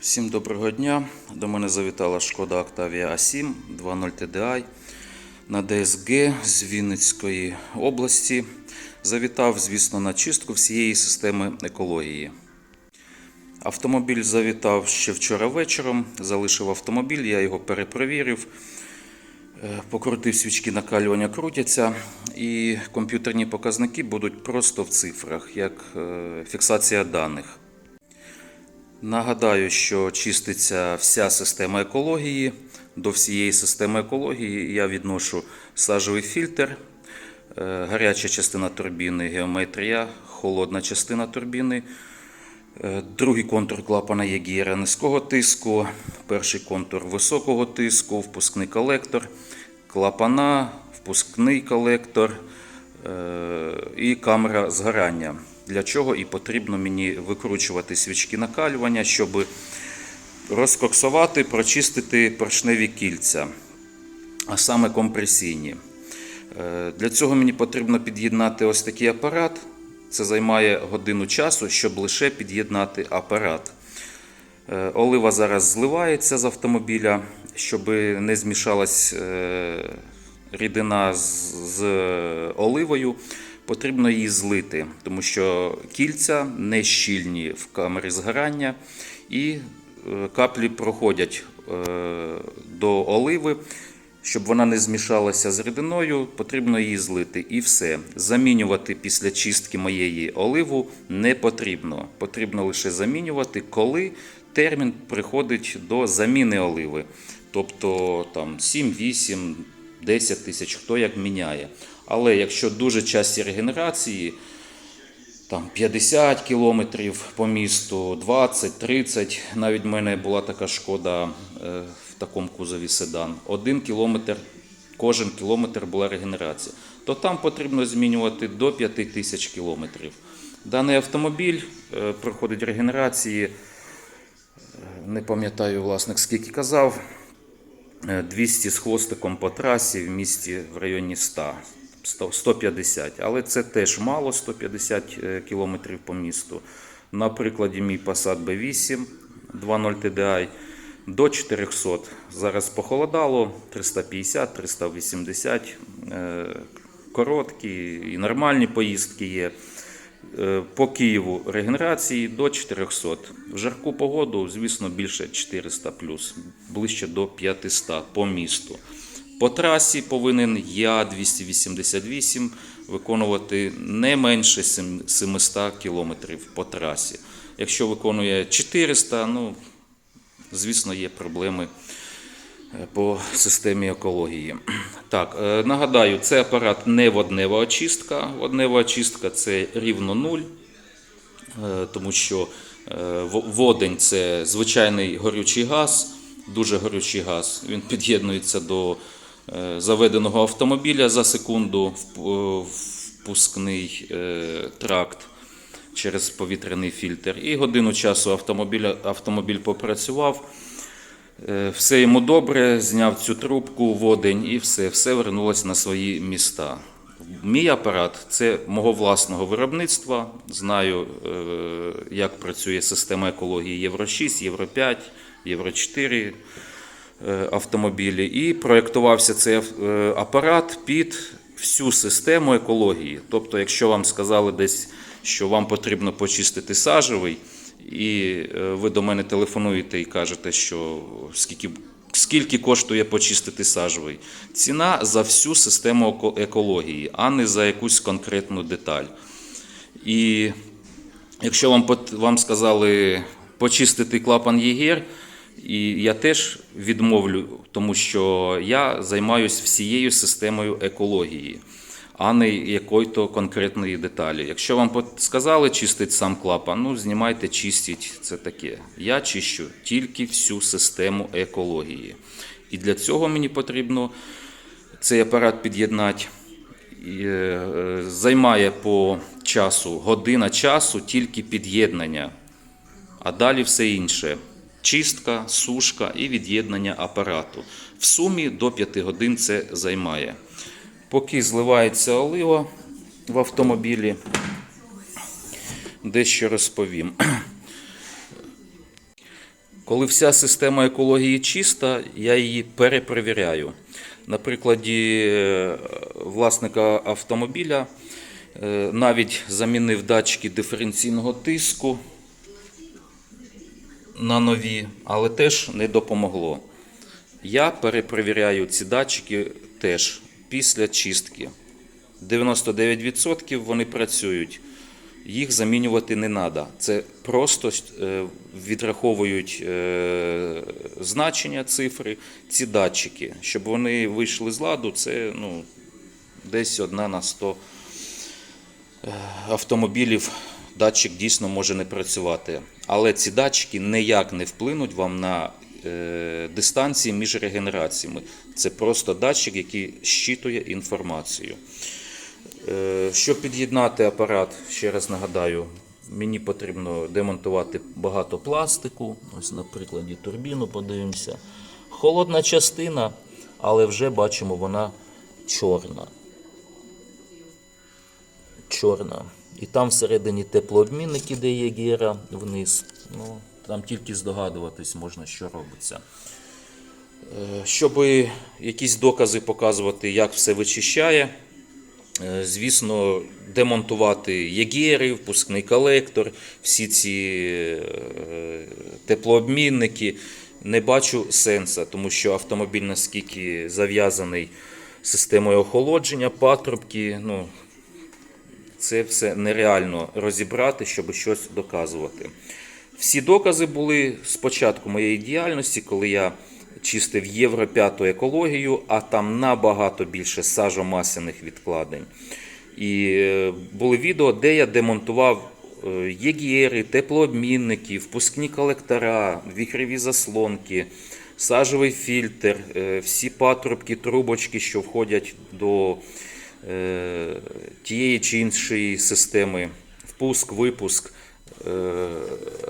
Всім доброго дня. До мене завітала шкода Octavia A7 2.0 TDI на ДСГ з Вінницької області. Завітав, звісно, на чистку всієї системи екології. Автомобіль завітав ще вчора вечором. Залишив автомобіль, я його перепровірив. Е, Покрутив свічки накалювання крутяться, і комп'ютерні показники будуть просто в цифрах, як е, фіксація даних. Нагадаю, що чиститься вся система екології. До всієї системи екології я відношу сажовий фільтр, е, гаряча частина турбіни, геометрія, холодна частина турбіни, е, другий контур клапана Єгіра низького тиску, перший контур високого тиску, впускний колектор, клапана, впускний колектор е, і камера згорання. Для чого і потрібно мені викручувати свічки накалювання, щоб розкоксувати, прочистити поршневі кільця, а саме компресійні. Е, Для цього мені потрібно під'єднати ось такий апарат. Це займає годину часу, щоб лише під'єднати апарат. Е, Олива зараз зливається з автомобіля, щоб не змішалась е, рідина з, з оливою. Потрібно її злити, тому що кільця не щільні в камері згорання, і е, каплі проходять е, до оливи. Щоб вона не змішалася з рідиною, потрібно її злити. І все. Замінювати після чистки моєї оливу не потрібно. Потрібно лише замінювати, коли термін приходить до заміни оливи. Тобто там 7, 8, 10 тисяч, хто як міняє. Але якщо дуже часті регенерації, там 50 кілометрів по місту, 20, 30. Навіть в мене була така шкода е, в такому кузові седан. Один кілометр, кожен кілометр була регенерація. То там потрібно змінювати до 5 тисяч кілометрів. Даний автомобіль е, проходить регенерації, е, не пам'ятаю власник скільки казав. Е, 200 з хвостиком по трасі в місті в районі 100, 100 150. Але це теж мало 150 км по місту. На прикладі мій Passat B8 2.0 TDI до 400. Зараз похолодало 350, 380. е, Короткі і нормальні поїздки є. Е, По Києву регенерації до 400. В жарку погоду, звісно, більше 400 ближче до 500 по місту. По трасі повинен я 288 виконувати не менше 700 км по трасі. Якщо виконує 400, ну, звісно, є проблеми е, по системі екології. Так, е, нагадаю, це апарат не воднева очистка. Воднева очистка це рівно нуль, е, тому що водень це звичайний горючий газ, дуже горючий газ. Він під'єднується до заведеного автомобіля за секунду, е, впускний е, тракт через повітряний фільтр. І годину часу автомобіля, автомобіль попрацював. Е, Все йому добре, зняв цю трубку, водень і все, все вернулося на свої міста. Мій апарат це мого власного виробництва. Знаю, е, як працює система екології Євро 6, Євро 5, Євро 4 е, автомобілі. І проєктувався цей е, апарат під всю систему екології. Тобто, якщо вам сказали десь, що вам потрібно почистити сажевий, і е, ви до мене телефонуєте і кажете, що скільки, скільки коштує почистити сажевий. Ціна за всю систему екології, а не за якусь конкретну деталь. І якщо вам, вам сказали почистити клапан ЄГР, і я теж відмовлю, тому що я займаюся всією системою екології, а не якої-то конкретної деталі. Якщо вам сказали чистити сам клапан, ну знімайте, чистіть, це таке. Я чищу тільки всю систему екології. І для цього мені потрібно цей апарат під'єднати. Е, Займає по часу, година часу тільки під'єднання, а далі все інше. Чистка, сушка і від'єднання апарату. В сумі до 5 годин це займає. Поки зливається олива в автомобілі, дещо розповім. Коли вся система екології чиста, я її перепровіряю. На прикладі е, власника автомобіля е, навіть замінив датчики диференційного тиску на нові, але теж не допомогло. Я перепровіряю ці датчики теж після чистки. 99% вони працюють. Їх замінювати не треба. Це просто е, відраховують е, значення цифри, ці датчики. Щоб вони вийшли з ладу, це ну, десь одна на 100 е, автомобілів датчик дійсно може не працювати. Але ці датчики ніяк не вплинуть вам на е, дистанції між регенераціями. Це просто датчик, який щитує інформацію. Е, Щоб під'єднати апарат, ще раз нагадаю, мені потрібно демонтувати багато пластику. Ось на прикладі турбіну подивимося. Холодна частина, але вже бачимо, вона чорна. Чорна. І там всередині теплообмінники, де є гіра вниз. Ну, там тільки здогадуватись можна, що робиться. Е, Щоб якісь докази показувати, як все вичищає, Е, Звісно, демонтувати єгери, впускний колектор, всі ці е, теплообмінники. Не бачу сенсу, тому що автомобіль наскільки зав'язаний системою охолодження, патрубки, ну, це все нереально розібрати, щоб щось доказувати. Всі докази були з початку моєї діяльності, коли я чистив Євро 5 екологію, а там набагато більше сажомасляних відкладень. І е, були відео, де я демонтував е, єгєри, теплообмінники, впускні колектора, віхрові заслонки, сажовий фільтр, е, всі патрубки, трубочки, що входять до тієї чи іншої системи, впуск, випуск, е,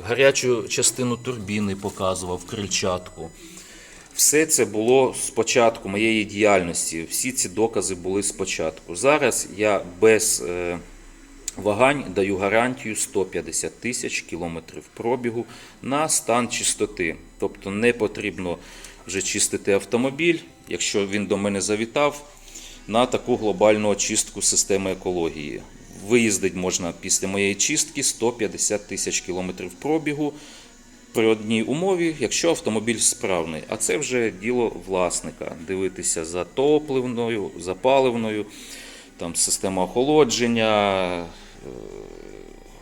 гарячу частину турбіни показував, крильчатку. Все це було з початку моєї діяльності. Всі ці докази були спочатку. Зараз я без е, вагань даю гарантію 150 тисяч кілометрів пробігу на стан чистоти. Тобто не потрібно вже чистити автомобіль, якщо він до мене завітав, на таку глобальну очистку системи екології. Виїздить можна після моєї чистки 150 тисяч кілометрів пробігу при одній умові, якщо автомобіль справний. А це вже діло власника. Дивитися за топливною, за паливною, там система охолодження, е,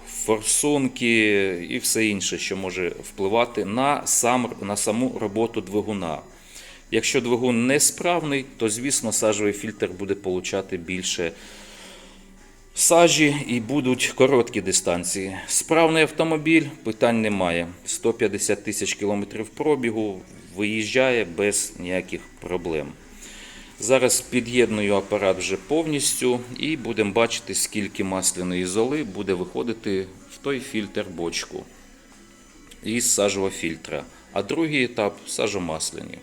форсунки і все інше, що може впливати на, сам, на саму роботу двигуна. Якщо двигун несправний, то звісно сажовий фільтр буде получати більше сажі і будуть короткі дистанції. Справний автомобіль, питань немає. 150 тисяч кілометрів пробігу виїжджає без ніяких проблем. Зараз під'єдную апарат вже повністю і будемо бачити, скільки масляної золи буде виходити в той фільтр бочку із сажового фільтра. А другий етап сажомасляні.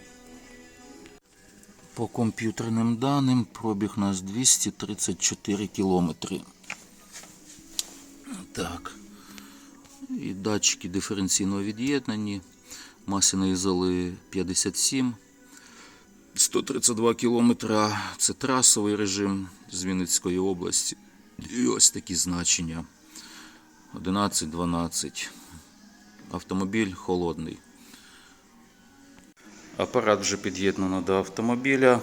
По комп'ютерним даним пробіг у нас 234 кілометри. Так. І датчики диференційного від'єднані. Масляної золи 57. 132 кілометра це трасовий режим з Вінницької області. І ось такі значення. 11-12. Автомобіль холодний. Апарат вже під'єднано до автомобіля.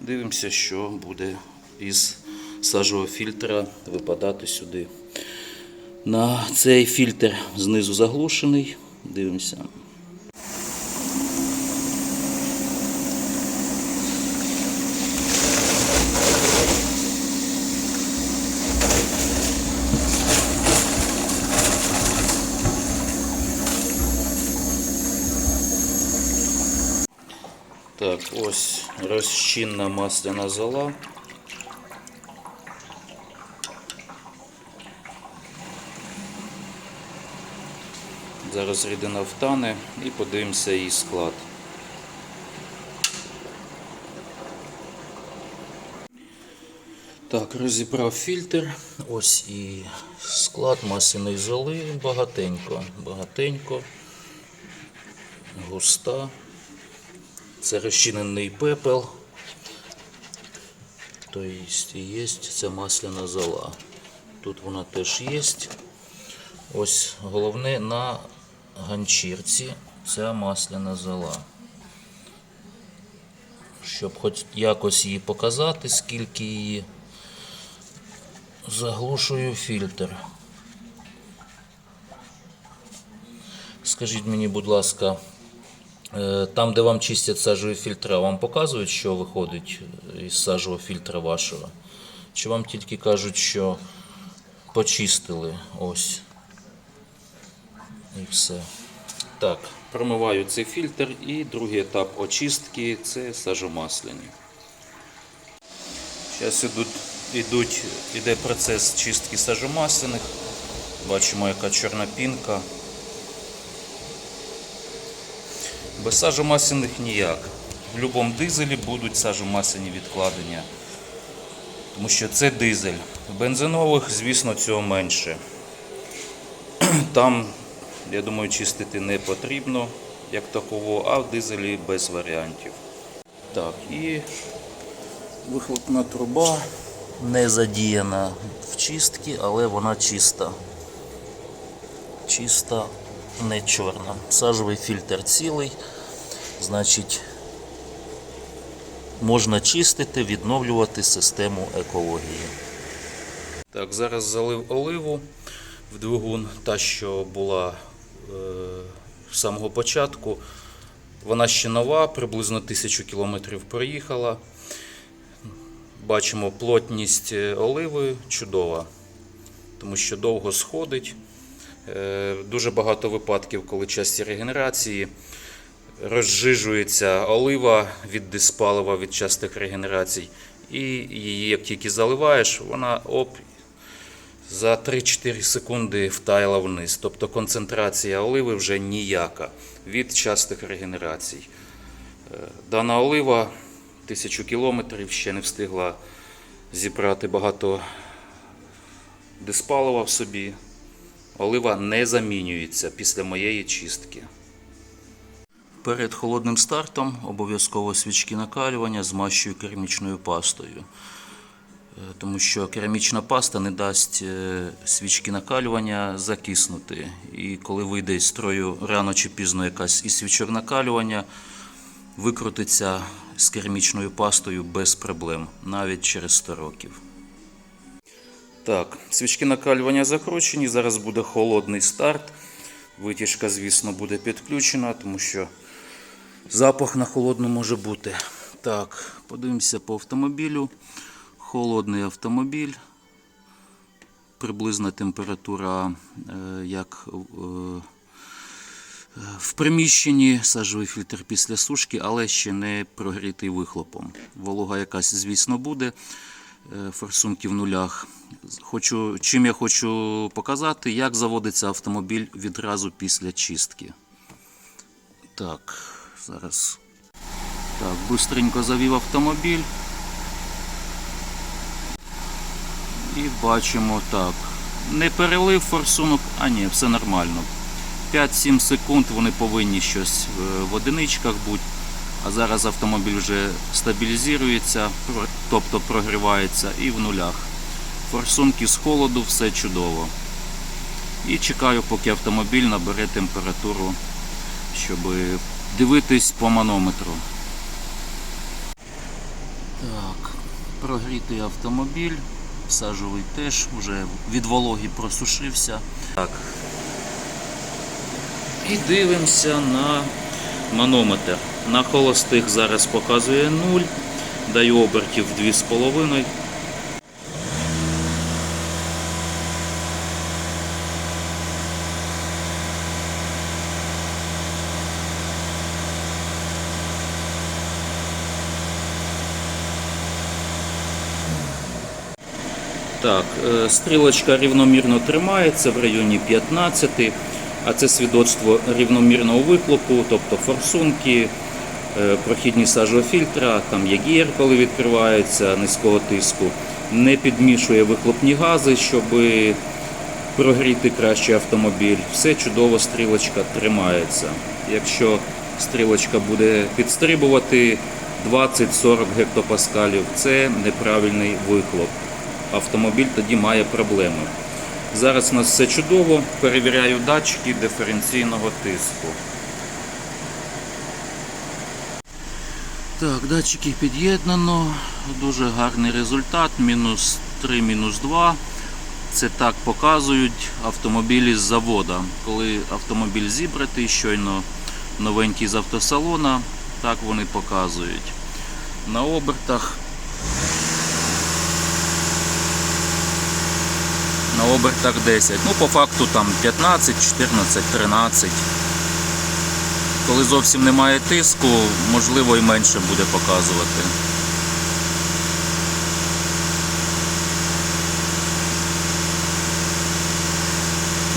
Дивимося, що буде із сажового фільтра випадати сюди. На цей фільтр знизу заглушений. Дивимося. Так, ось розчинна масляна зола. Зараз рідина втане і подивимося її склад. Так, розібрав фільтр. Ось і склад масляної золи багатенько. Багатенько. густа. Це розчинений пепел. Тобто є це масляна зола. Тут вона теж є. Ось головне на ганчірці ця масляна зола. Щоб хоч якось її показати, скільки її заглушую фільтр. Скажіть мені, будь ласка, там, де вам чистять сажові фільтра, вам показують, що виходить із сажового фільтра вашого? Чи вам тільки кажуть, що почистили ось? І все. Так, промиваю цей фільтр і другий етап очистки це сажомасляні. Зараз ідуть, ідуть, іде процес чистки сажомасляних. Бачимо, яка чорна пінка. Без сажомасляних ніяк. В будь-якому дизелі будуть сажомасляні відкладення. Тому що це дизель. В бензинових, звісно, цього менше. Там, я думаю, чистити не потрібно, як таково, а в дизелі без варіантів. Так, і вихлопна труба не задіяна в чистці, але вона чиста. Чиста, не чорна. Сажовий фільтр цілий, значить, можна чистити, відновлювати систему екології. Так, зараз залив оливу в двигун, та, що була е, з самого початку. Вона ще нова, приблизно тисячу кілометрів проїхала. Бачимо плотність е, оливи чудова, тому що довго сходить. Е, Дуже багато випадків, коли часті регенерації розжижується олива від диспалива від частих регенерацій. І її, як тільки заливаєш, вона оп, за 3-4 секунди втаяла вниз. Тобто концентрація оливи вже ніяка від частих регенерацій. Е, Дана олива 1000 кілометрів ще не встигла зібрати багато диспалива в собі. Олива не замінюється після моєї чистки. Перед холодним стартом обов'язково свічки накалювання змащую керамічною пастою. Е, Тому що керамічна паста не дасть е, свічки накалювання закиснути. І коли вийде із строю рано чи пізно якась із свічок накалювання, викрутиться з керамічною пастою без проблем, навіть через 100 років. Так, свічки накалювання закручені. Зараз буде холодний старт. Витяжка, звісно, буде підключена, тому що запах на холодну може бути. Так, подивимося по автомобілю. Холодний автомобіль. Приблизна температура, е, як е, в приміщенні, сажовий фільтр після сушки, але ще не прогрітий вихлопом. Волога якась, звісно, буде. Е, Форсунки в нулях. Хочу, чим я хочу показати, як заводиться автомобіль відразу після чистки. Так, зараз. Так, бистренько завів автомобіль. І бачимо так. Не перелив форсунок, а ні, все нормально. 5-7 секунд вони повинні щось е, в одиничках бути. А зараз автомобіль вже стабілізується, тобто прогрівається і в нулях. Форсунки з холоду, все чудово. І чекаю, поки автомобіль набере температуру, щоб дивитись по манометру. Так, прогрітий автомобіль, сажовий теж вже від вологи просушився. Так. І дивимося на манометр. На холостих зараз показує 0, даю обертів 2,5. Так, е, стрілочка рівномірно тримається в районі 15, а це свідоцтво рівномірного вихлопу, тобто форсунки, е, прохідні сажофільтра, там є гір, коли відкривається низького тиску, не підмішує вихлопні гази, щоб прогріти краще автомобіль. Все чудово, стрілочка тримається. Якщо стрілочка буде підстрибувати 20-40 гектопаскалів. Це неправильний вихлоп. Автомобіль тоді має проблеми. Зараз у нас все чудово. Перевіряю датчики диференційного тиску. Так, датчики під'єднано. Дуже гарний результат. Мінус 3, мінус 2. Це так показують автомобілі з завода. Коли автомобіль зібратий, щойно новенький з автосалона, так вони показують. На обертах. На обертах 10. Ну, по факту там 15, 14, 13. Коли зовсім немає тиску, можливо і менше буде показувати.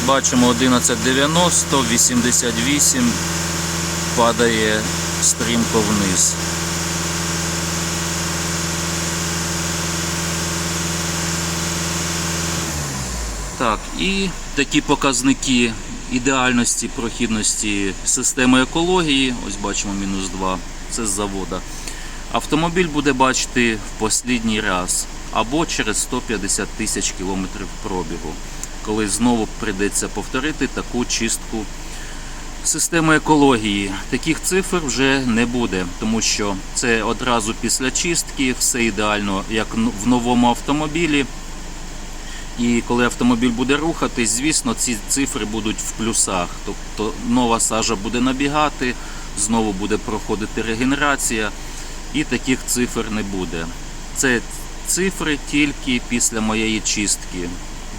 Бачимо 1190, 88 падає стрімко вниз. Так, і такі показники ідеальності прохідності системи екології. Ось бачимо мінус 2, це з завода. Автомобіль буде бачити в послідній раз або через 150 тисяч кілометрів пробігу, коли знову прийдеться повторити таку чистку системи екології. Таких цифр вже не буде, тому що це одразу після чистки, все ідеально, як в новому автомобілі. І коли автомобіль буде рухатись, звісно, ці цифри будуть в плюсах. Тобто нова сажа буде набігати, знову буде проходити регенерація, і таких цифр не буде. Це цифри тільки після моєї чистки.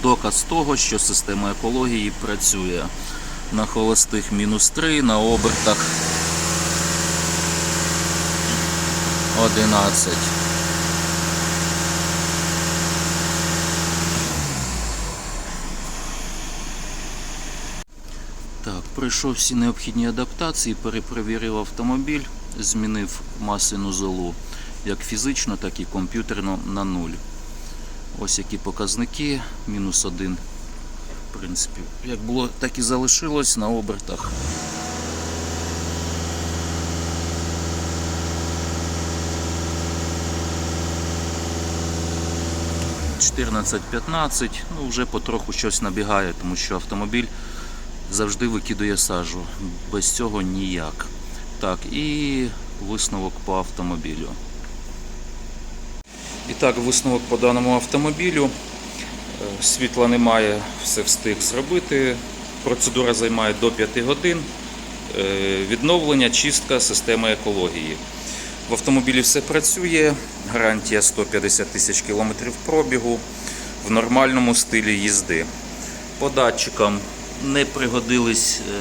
Доказ того, що система екології працює. На холостих мінус 3, на обертах 11. Так, пройшов всі необхідні адаптації, перепровірив автомобіль, змінив масляну золу як фізично, так і комп'ютерно на нуль. Ось які показники, мінус один. В принципі, як було, так і залишилось на обертах. Чотирнадцять 15 ну вже потроху щось набігає, тому що автомобіль завжди викидує сажу. Без цього ніяк. Так, і висновок по автомобілю. І так, висновок по даному автомобілю. Е, Світла немає, все встиг зробити. Процедура займає до 5 годин. Е, Відновлення, чистка системи екології. В автомобілі все працює, гарантія 150 тисяч кілометрів пробігу в нормальному стилі їзди. По датчикам не пригодились е,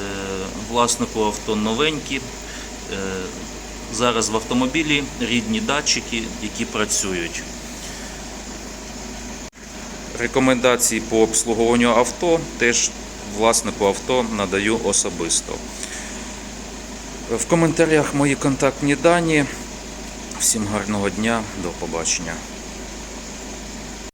власнику авто новенькі. Е, Зараз в автомобілі рідні датчики, які працюють. Рекомендації по обслуговуванню авто теж власнику авто надаю особисто. В коментарях мої контактні дані. Всім гарного дня, до побачення.